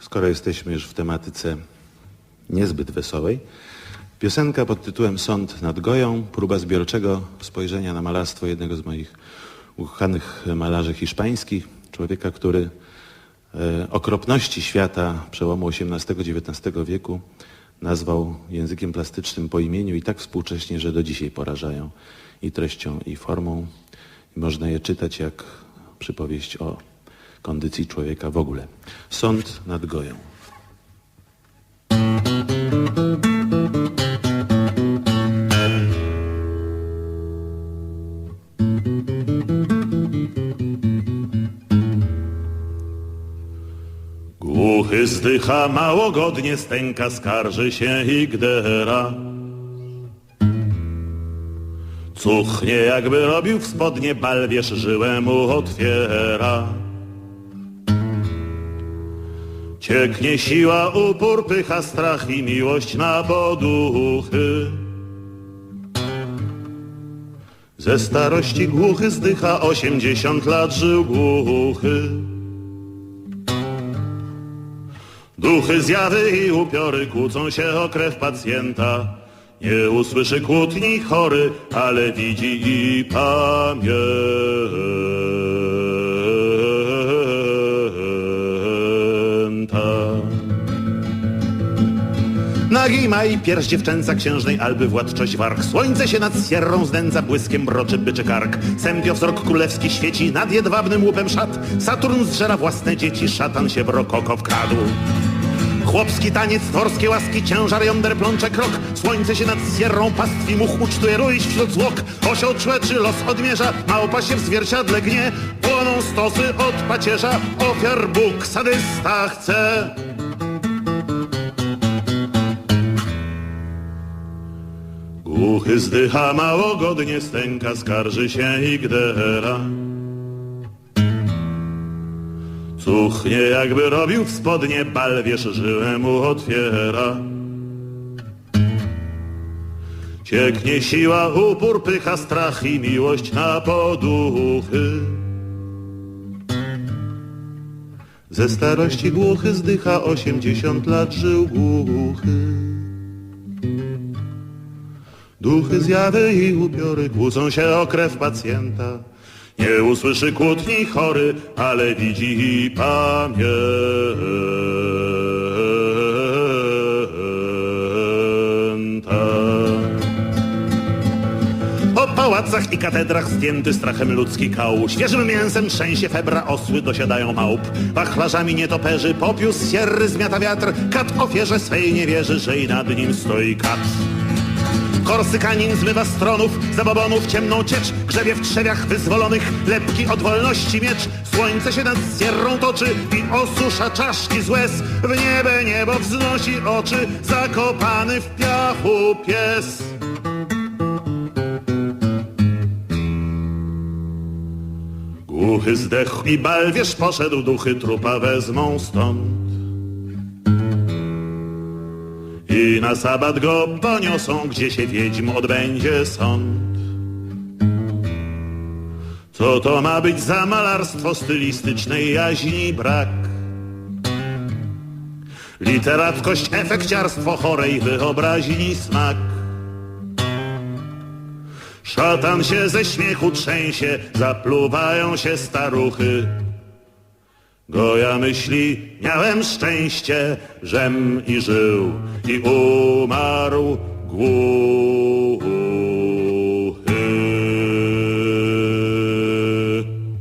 skoro jesteśmy już w tematyce niezbyt wesołej, piosenka pod tytułem Sąd nad Goją, próba zbiorczego spojrzenia na malarstwo jednego z moich ukochanych malarzy hiszpańskich, człowieka, który e, okropności świata przełomu XVIII-XIX wieku nazwał językiem plastycznym po imieniu i tak współcześnie, że do dzisiaj porażają i treścią, i formą. I można je czytać jak przypowieść o kondycji człowieka w ogóle. Sąd nad Goją. Głuchy zdycha, mało godnie stęka, skarży się i gdera. Cuchnie jakby robił w spodnie balwierz, żyłę mu otwiera. Cieknie siła, upór, pycha, strach i miłość na poduchy. Ze starości głuchy zdycha, osiemdziesiąt lat żył głuchy. Duchy, zjawy i upiory kłócą się o krew pacjenta. Nie usłyszy kłótni chory, ale widzi i pamięta. Nagi ma i pierś dziewczęca księżnej Alby władczość warg. Słońce się nad sierrą znęca, błyskiem mroczy byczy kark. Sępio wzrok królewski świeci nad jedwabnym łupem szat. Saturn zżera własne dzieci, szatan się w rokoko wkradł. Chłopski taniec, dworskie łaski, ciężar jąder plącze krok. Słońce się nad sierrą pastwi much ucztuje rój wśród zwłok. Osioł człeczy los odmierza, małpa się w zwierciadle gnie. Płoną stosy od pacierza, ofiar Bóg sadysta chce. Głuchy zdycha, mało godnie stęka, skarży się i gdera. Cuchnie jakby robił w spodnie balwierz, żyłę mu otwiera. Cieknie siła, upór, pycha, strach i miłość na poduchy. Ze starości głuchy zdycha, osiemdziesiąt lat żył głuchy. Duchy, zjawy i upiory kłócą się o krew pacjenta. Nie usłyszy kłótni chory, ale widzi i pamięta. Po pałacach i katedrach zdjęty strachem ludzki kał. Świeżym mięsem trzęsie febra, osły dosiadają małp. Wachlarzami nietoperzy, popiół sierry zmiata wiatr. Kat ofierze swej nie wierzy, że i nad nim stoi kat. Korsykanin zmywa stronów, zabobonów ciemną ciecz, grzebie w trzewiach wyzwolonych, lepki od wolności miecz. Słońce się nad sierrą toczy i osusza czaszki z łez. W niebie niebo wznosi oczy, zakopany w piachu pies. Głuchy zdechł i balwierz poszedł, duchy trupa wezmą stąd. I na sabat go poniosą, gdzie się wiedźm odbędzie sąd. Co to ma być za malarstwo stylistycznej jaźni brak? Literatkość, efekciarstwo chorej wyobraźni smak. Szatan się ze śmiechu trzęsie, zapluwają się staruchy. Goja myśli, miałem szczęście, żem i żył i umarł głuchy.